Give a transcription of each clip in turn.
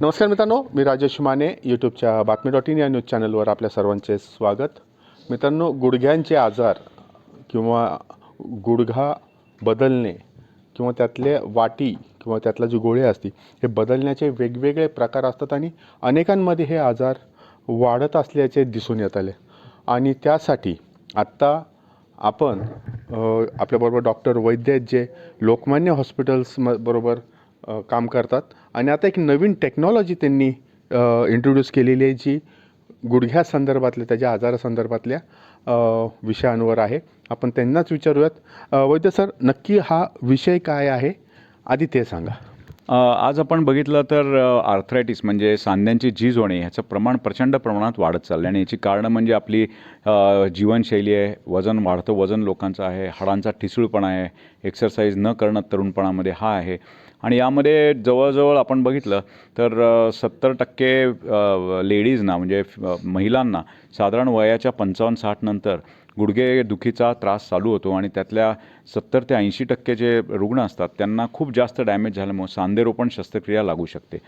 नमस्कार मित्रांनो मी राजेश माने यूट्यूबच्या बातमी डॉट इन या न्यूज चॅनलवर आपल्या सर्वांचे स्वागत. मित्रांनो गुडघ्यांचे आजार किंवा गुडघा बदलणे किंवा त्यातले वाटी किंवा त्यातला जी गोळी असते हे बदलण्याचे वेगवेगळे प्रकार असतात आणि अनेकांमध्ये हे आजार वाढत असल्याचे दिसून येत आले. आणि त्यासाठी आत्ता आपण आपल्याबरोबर डॉक्टर वैद्य जे लोकमान्य हॉस्पिटल्स म बरोबर काम करतात. आणि आता एक नवीन टेक्नॉलॉजी त्यांनी इंट्रोड्यूस केलेली आहे जी गुडघ्यासंदर्भातल्या त्याच्या आजारासंदर्भातल्या विषयांवर आहे. आपण त्यांनाच विचारूयात. वैद्य सर नक्की हा विषय काय आहे? आधी ते सांगा. आज आपण बघितलं तर आर्थरायटिस म्हणजे सांध्यांची झीज होणे ह्याचं प्रमाण प्रचंड प्रमाणात वाढत चाललं आहे आणि याची कारणं म्हणजे आपली जीवनशैली आहे. वजन वाढतं वजन लोकांचं आहे हाडांचा ठिसूळपणा आहे एक्सरसाइज न करणं तरुणपणामध्ये हा आहे. आणि यामध्ये जवळजवळ आपण बघितलं तर सत्तर टक्के लेडीजना म्हणजे महिलांना साधारण वयाच्या पंचावन्न साठ नंतर गुडघे दुखीचा त्रास चालू होतो आणि त्यातल्या सत्तर ते ऐंशी टक्के जे रुग्ण असतात त्यांना खूप जास्त डॅमेज झाल्यामुळे सांधेरोपण शस्त्रक्रिया लागू शकते.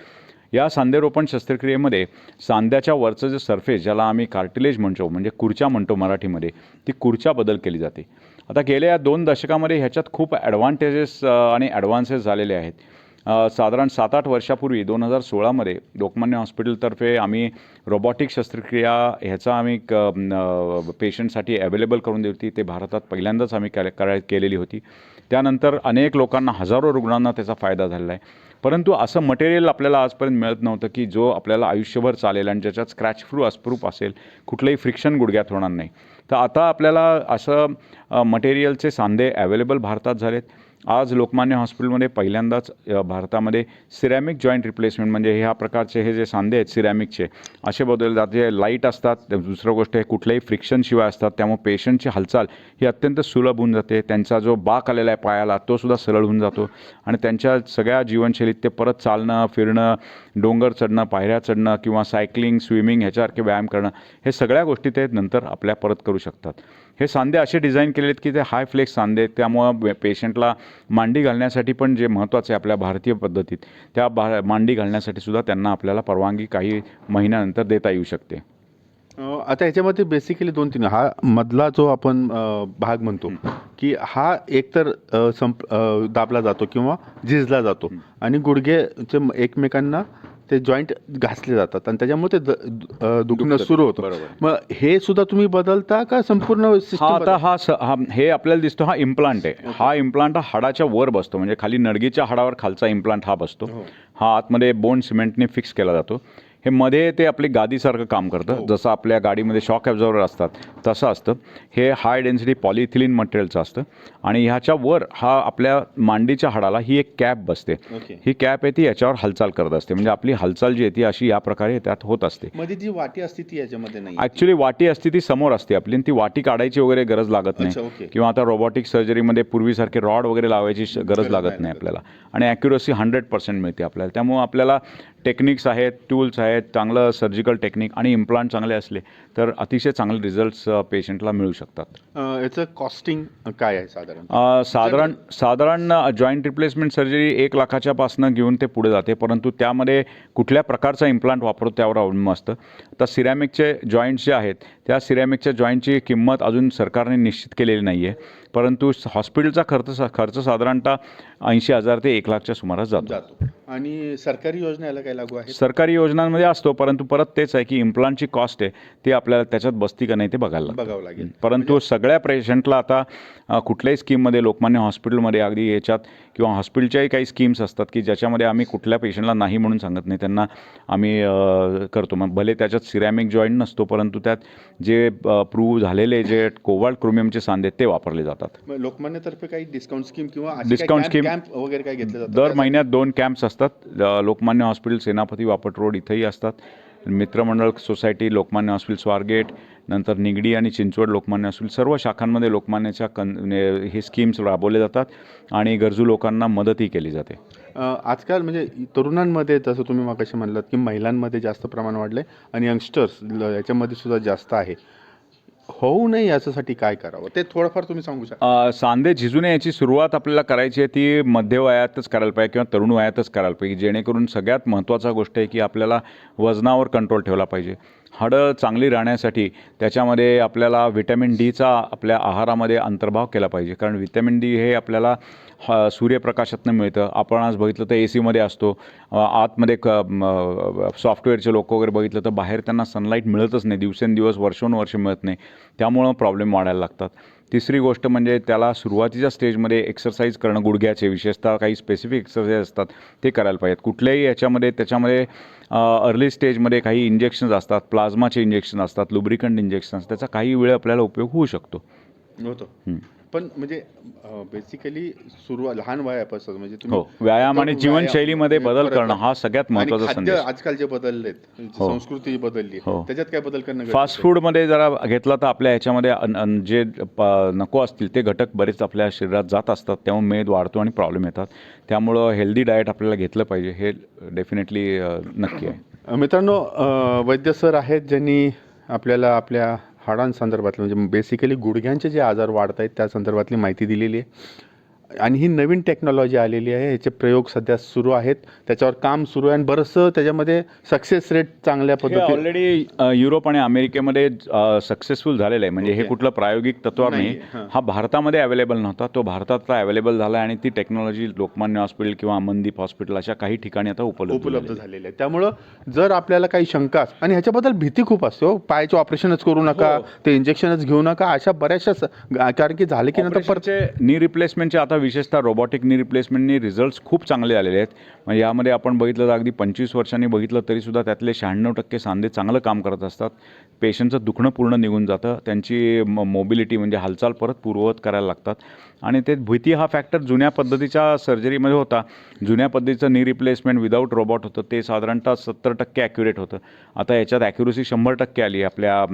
या सांधेरोपण शस्त्रक्रियेमध्ये सांध्याच्या वरचं जे सरफेस ज्याला आम्ही कार्टिलेज म्हणतो म्हणजे खुर्च्या म्हणतो मराठीमध्ये ती खुर्च्या बदल केली जाते. आता गेल्या दोन दशकामध्ये ह्याच्यात खूप ॲडव्हान्टेजेस आणि ॲडव्हान्सेस झालेले आहेत. साधारण सात आठ वर्षापूर्वी दोन हजार सोळामध्ये लोकमान्य हॉस्पिटलतर्फे आम्ही रोबॉटिक शस्त्रक्रिया ह्याचा आम्ही क पेशंटसाठी अवेलेबल करून दिली होती. ते भारतात पहिल्यांदाच आम्ही करा करा केलेली होती. त्यानंतर अनेक लोकांना हजारो रुग्णांना त्याचा फायदा झालेला आहे. परंतु असं मटेरियल आपल्याला आजपर्यंत मिळत नव्हतं की जो आपल्याला आयुष्यभर चालेल आणि ज्याच्यात स्क्रॅच फ्रू अस्प्रूप असेल कुठलंही फ्रिक्शन गुडघ्यात होणार नाही. तर आता आपल्याला असं मटेरियलचे सांधे अवेलेबल भारतात झालेत. आज लोकमान्य हॉस्पिटलमध्ये पहिल्यांदाच भारतामध्ये सिरॅमिक जॉईंट रिप्लेसमेंट म्हणजे ह्या प्रकारचे हे जे सांधे आहेत सिरॅमिकचे असे बदलले जातात. जे लाइट असतात दुसरं गोष्ट हे कुठल्याही फ्रिक्शनशिवाय असतात त्यामुळे पेशंटची हालचाल ही अत्यंत सुलभ होऊन जाते. त्यांचा जो बाक आलेला आहे पायाला तोसुद्धा सरळ होऊन जातो. आणि त्यांच्या सगळ्या जीवनशैलीत ते परत चालणं फिरणं डोंगर चढणं पायऱ्या चढणं किंवा सायकलिंग स्विमिंग ह्याच्यासारखे व्यायाम करणं हे सगळ्या गोष्टी ते नंतर आपल्या परत करू शकतात. हे सांधे असे डिझाईन केले आहेत की ते हाय फ्लेक्स सांधे आहेत. त्यामुळं पेशंटला मांडी घालण्यासाठी पण जे महत्त्वाचं आहे आपल्या भारतीय पद्धतीत त्या बा मांडी घालण्यासाठी सुद्धा त्यांना आपल्याला परवानगी काही महिन्यानंतर देता येऊ शकते. आता याच्यामध्ये बेसिकली दोन तीन. हा मधला जो आपण भाग म्हणतो की हा एकतर संप दाबला जातो किंवा झिजला जातो. आणि गुडघेचे एकमेकांना ते जॉईंट घासले जातात आणि त्याच्यामुळे ते द- दुखणं. सुरू होतं. बरोबर. मग हे सुद्धा तुम्ही बदलता का संपूर्ण हा system आता हा स हा हे आपल्याला दिसतो हा इम्प्लांट आहे. हा इम्प्लांट हा हाडाच्या वर बसतो. म्हणजे खाली नडगीच्या हाडावर खालचा इम्प्लांट हा बसतो. हो. हा आतमध्ये बोन सिमेंटने फिक्स केला जातो. हे मध्ये ते आपली गादीसारखं काम हो. करतं जसं आपल्या गाडीमध्ये शॉक ॲब्झॉर्वर असतात तसं असतं. हे हाय डेन्सिटी पॉलिथिलिन मटेरियलचं असतं. आणि ह्याच्या वर हा आपल्या मांडीच्या हाडाला ही एक कॅप बसते. ही कॅप आहे ती याच्यावर हालचाल करत असते. म्हणजे आपली हालचाल जी आहे ती अशी या प्रकारे त्यात होत असते. मध्ये जी वाटी असते ती याच्यामध्ये नाही ॲक्च्युली वाटी असते ती समोर असते आपली आणि ती वाटी काढायची वगैरे गरज लागत नाही. किंवा आता रोबोटिक सर्जरीमध्ये पूर्वीसारखे रॉड वगैरे लावायची गरज लागत नाही नाही आपल्याला. आणि ॲक्युरसी हंड्रेड पर्सेंट मिळते आपल्याला. त्यामुळं आपल्याला टेक्निक्स आहेत टूल्स आहेत चांगलं सर्जिकल टेक्निक आणि इम्प्लांट चांगले असले तर अतिशय चांगले रिझल्ट्स पेशंटला मिळू शकतात. याचं कॉस्टिंग काय आहे साधारण? साधारण साधारण जॉईंट रिप्लेसमेंट सर्जरी एक लाखाच्या पासनं घेऊन ते पुढे जाते परंतु त्यामध्ये कुठल्या प्रकारचा इम्प्लांट वापरतो त्यावर अवलंबून असतं. तर सिरॅमिकचे जॉईंट्स जे आहेत त्या सिरॅमिकच्या जॉईंटची किंमत अजून सरकारने निश्चित केलेली नाही आहे परंतु हॉस्पिटलचा खर्च खर्च साधारणतः ऐंशी हजार ते एक लाखच्या सुमारास जातो. आणि सरकारी योजना याला काय लागू आहे सरकारी योजनांमध्ये असतो परंतु परत तेच आहे की इम्प्लांटची कॉस्ट आहे ती आपल्याला त्याच्यात बसती का नाही ते बघायला. बघावं लागेल. परंतु सगळ्या पेशंटला आता कुठल्याही स्कीममध्ये लोकमान्य हॉस्पिटलमध्ये अगदी याच्यात किंवा हॉस्पिटलच्याही काही स्कीम्स असतात की ज्याच्यामध्ये आम्ही कुठल्या पेशंटला नाही म्हणून सांगत नाही त्यांना आम्ही करतो. मग भले त्याच्यात सिरॅमिक जॉईंट नसतो परंतु त्यात जे प्रूव्ह झालेले जे कोवाल्ट क्रोमियमचे सांधे ते वापरले जातात. लोकमान्यतर्फे काही डिस्काउंट स्कीम किंवा? कॅम्प कॅम्प वगैरे काय घेतलं दर महिन्यात दोन कॅम्प्स असतात. असतात. लोकमान्य हॉस्पिटल सेनापती वापट रोड इथंही असतात. मित्रमंडळ सोसायटी लोकमान्य हॉस्पिटल स्वारगेट नंतर निगडी आणि चिंचवड लोकमान्य हॉस्पिटल सर्व शाखांमध्ये लोकमान्याच्या कन हे स्कीम्स राबवले जातात आणि गरजू लोकांना मदतही केली जाते. आजकाल म्हणजे तरुणांमध्ये जसं तुम्ही मगाशी म्हणलात की महिलांमध्ये जास्त प्रमाण वाढलं आहे आणि यंगस्टर्स याच्यामध्ये सुद्धा जास्त आहे. होऊ नये याच्यासाठी काय करावं? ते थोडंफार तुम्ही सांगू शकता सांधे झिजू नये याची सुरुवात आपल्याला करायची आहे ती मध्य वयातच करायला पाहिजे किंवा तरुण वयातच करायला पाहिजे जेणेकरून सगळ्यात महत्त्वाचा गोष्ट आहे की आपल्याला वजनावर कंट्रोल ठेवला पाहिजे. हाडं चांगली राहण्यासाठी त्याच्यामध्ये आपल्याला व्हिटॅमिन डीचा आपल्या आहारामध्ये अंतर्भाव केला पाहिजे. कारण व्हिटॅमिन डी हे आपल्याला ह सूर्यप्रकाशातनं मिळतं. आपण आज बघितलं तर ए सीमध्ये असतो. आतमध्ये क सॉफ्टवेअरचे लोक वगैरे बघितलं तर बाहेर त्यांना सनलाईट मिळतच नाही. दिवसेंदिवस वर्षोनुवर्ष मिळत नाही. त्यामुळं प्रॉब्लेम वाढायला लागतात. तिसरी गोष्ट म्हणजे त्याला सुरुवातीच्या स्टेजमध्ये एक्सरसाइज करणं गुडघ्याचे विशेषतः काही स्पेसिफिक एक्सरसाइज असतात ते करायला पाहिजेत. कुठल्याही याच्यामध्ये त्याच्यामध्ये अर्ली स्टेजमध्ये काही इंजेक्शन्स असतात प्लाझ्माचे इंजेक्शन असतात लुब्रिकंट इंजेक्शन्स त्याचा काही वेळ आपल्याला उपयोग होऊ शकतो. होतो. पण म्हणजे बेसिकली सुरुवात लहान वयापासून म्हणजे हो व्यायाम आणि जीवनशैलीमध्ये बदल करणं. हा सगळ्यात खाद्य संदेश आजकाल जे बदललेत हो. संस्कृती बदलली हो. त्याच्यात काय बदल करणं फास्ट आहे? फूडमध्ये जरा घेतला तर आपल्या ह्याच्यामध्ये जे नको असतील ते घटक बरेच आपल्या शरीरात जात असतात त्यामुळे मेद वाढतो आणि प्रॉब्लेम येतात त्यामुळं हेल्दी डाएट आपल्याला घेतलं पाहिजे हे डेफिनेटली नक्की आहे मित्रांनो वैद्य सर आहेत ज्यांनी आपल्याला आपल्या हाडांसंदर्भातलं म्हणजे बेसिकली गुडघ्यांचे जे आजार वाढत आहेत त्या संदर्भातली माहिती दिलेली आहे. आणि ही नवीन टेक्नॉलॉजी आलेली आहे याचे प्रयोग सध्या सुरू आहेत त्याच्यावर काम सुरू आहे आणि बरंचसं त्याच्यामध्ये सक्सेस रेट चांगल्या पद्धतीने ऑलरेडी युरोप आणि अमेरिकेमध्ये सक्सेसफुल झालेलं आहे म्हणजे हे. कुठलं प्रायोगिक तत्वावर नाही हां. भारतामध्ये अवेलेबल नव्हता तो भारतात अवेलेबल झाला आहे आणि ती टेक्नॉलॉजी लोकमान्य हॉस्पिटल किंवा अमनदीप हॉस्पिटल अशा काही ठिकाणी आता उपलब्ध उपलब्ध झालेली आहे. त्यामुळं जर आपल्याला काही शंका आणि ह्याच्याबद्दल भीती खूप असते हो पायाचे ऑपरेशनच करू नका हो. ते इंजेक्शनच घेऊ नका अशा बऱ्याचशा कारण की झाले की नंतर नी रिप्लेसमेंटचे आता विशेषतः रोबॉटिकनी रिप्लेसमेंटनी रिझल्ट्स खूप चांगले आलेले आहेत. मग यामध्ये आपण बघितलं तर अगदी पंचवीस वर्षांनी बघितलं तरीसुद्धा त्यातले शहाण्णव टक्के सांधे चांगलं काम करत असतात. पेशंटचं दुखणं पूर्ण निघून जातं. त्यांची म मोबिलिटी म्हणजे हालचाल परत पूर्ववत करायला लागतात. आणि ते भीती हा फॅक्टर जुन्या पद्धतीच्या सर्जरीमध्ये होता. जुन्या पद्धतीचं नी रिप्लेसमेंट विदाऊट रोबोट होतं. ते साधारणतः सत्तर टक्के ॲक्युरेट होतं. आता याच्यात ॲक्युरेसी शंभर टक्के आली आपल्या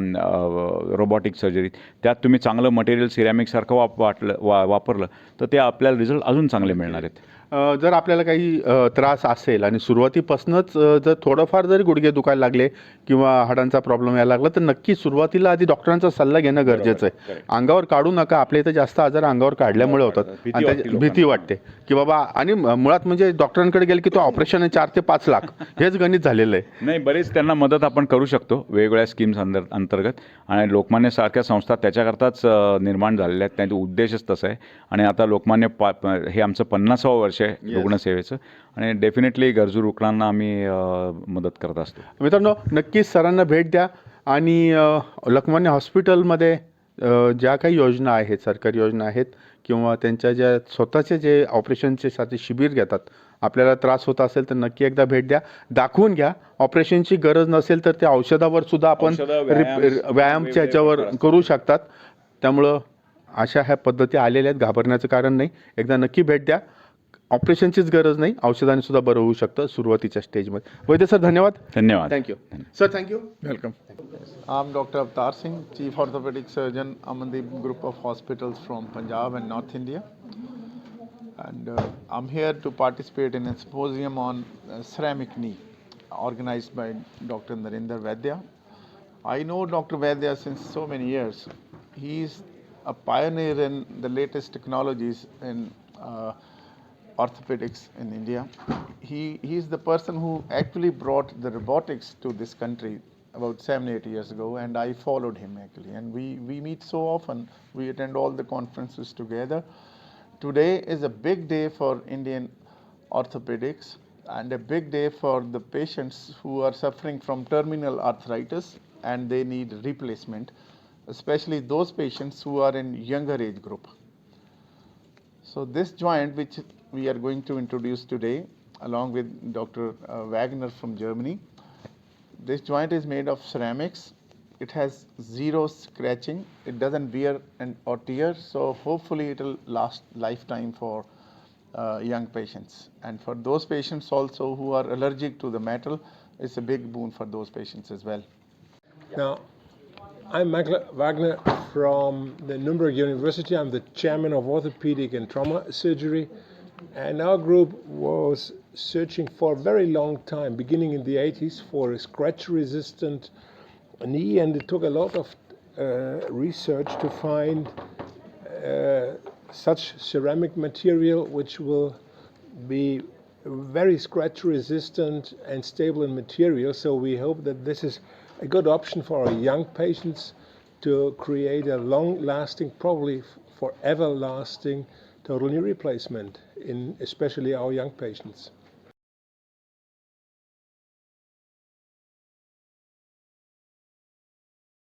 रोबॉटिक सर्जरीत त्यात तुम्ही चांगलं मटेरियल सिरॅमिकसारखं वाप वाटलं वा वापरलं तर ते आपल्याला रिझल्ट अजून चांगले मिळणार आहेत. जर आपल्याला काही त्रास असेल आणि सुरुवातीपासूनच जर थोडंफार जरी गुडघे दुखायला लागले किंवा हाडांचा प्रॉब्लेम यायला लागला तर नक्की सुरुवातीला आधी डॉक्टरांचा सल्ला घेणं गरजेचं आहे. अंगावर काढू नका. आपल्या इथं जास्त आजार अंगावर काढल्यामुळे होतात. आणि भीती. वाटते. की बाबा आणि मुळात म्हणजे डॉक्टरांकडे गेले की तो ऑपरेशन आहे चार ते पाच लाख. हेच गणित झालेलं आहे. नाही बरेच त्यांना मदत आपण करू शकतो वेगवेगळ्या स्कीम्स अंतर अंतर्गत. आणि लोकमान्यसारख्या संस्था त्याच्याकरताच निर्माण झालेल्या आहेत. त्यांचा उद्देशच तसा आहे. आणि आता लोकमान्य प- हे आमचं पन्नासावं वर्ष आहे Yes. रुग्णसेवेचं आणि डेफिनेटली गरजू रुग्णांना आम्ही मदत करत असतो. मित्रांनो नक्कीच सरांना भेट द्या आणि अ, लोकमान्य हॉस्पिटलमध्ये ज्या काही योजना आहेत सरकारी योजना आहेत किंवा त्यांच्या ज्या स्वतःचे जे ऑपरेशनचे साठी शिबिर घेतात आपल्याला त्रास होत असेल तर नक्की एकदा भेट द्या. दाखवून घ्या. ऑपरेशनची गरज नसेल तर त्या औषधावर सुद्धा आपण व्यायामच्या ह्याच्यावर. करू शकतात. त्यामुळं अशा ह्या पद्धती आलेल्या आहेत. घाबरण्याचं कारण नाही. एकदा नक्की भेट द्या. ऑपरेशनचीच गरज नाही औषधाने सुद्धा बरं होऊ शकतं सुरुवातीच्या स्टेजमध्ये वैद्य सर धन्यवाद धन्यवाद thank you sir thank you Welcome. I'm Dr. Avtar Singh, Chief Orthopedic Surgeon, Amandeep Group of Hospitals from Punjab and North India. And uh, I'm here to participate in a symposium on uh, ceramic knee organized by Dr. Narendra Vaidya. I know Dr. Vaidya since so many years. He's a pioneer in the latest technologies in uh, orthopedics in India. He, he is the person who actually brought the robotics to this country about seven, eight years ago, and I followed him actually. And we, we meet so often, we attend all the conferences together. Today is a big day for Indian orthopedics and a big day for the patients who are suffering from terminal arthritis and they need replacement, especially those patients who are in younger age group. So this joint, which we are going to introduce today, along with Dr. uh, Wagner from Germany, this joint is made of ceramics. It has zero scratching. It doesn't wear and or tear. So hopefully it will last lifetime for uh, young patients. And for those patients also who are allergic to the metal, it's a big boon for those patients as well. Now, I'm Michael Wagner from the Nuremberg University. I'm the chairman of orthopedic and trauma surgery. And our group was searching for a very long time, beginning in the 80s, for a scratch resistant knee. And it took a lot of uh, research to find uh, such ceramic material which will be very scratch resistant and stable in material. So we hope that this is a good option for our young patients to create a long lasting, probably forever lasting total knee replacement in especially our young patients.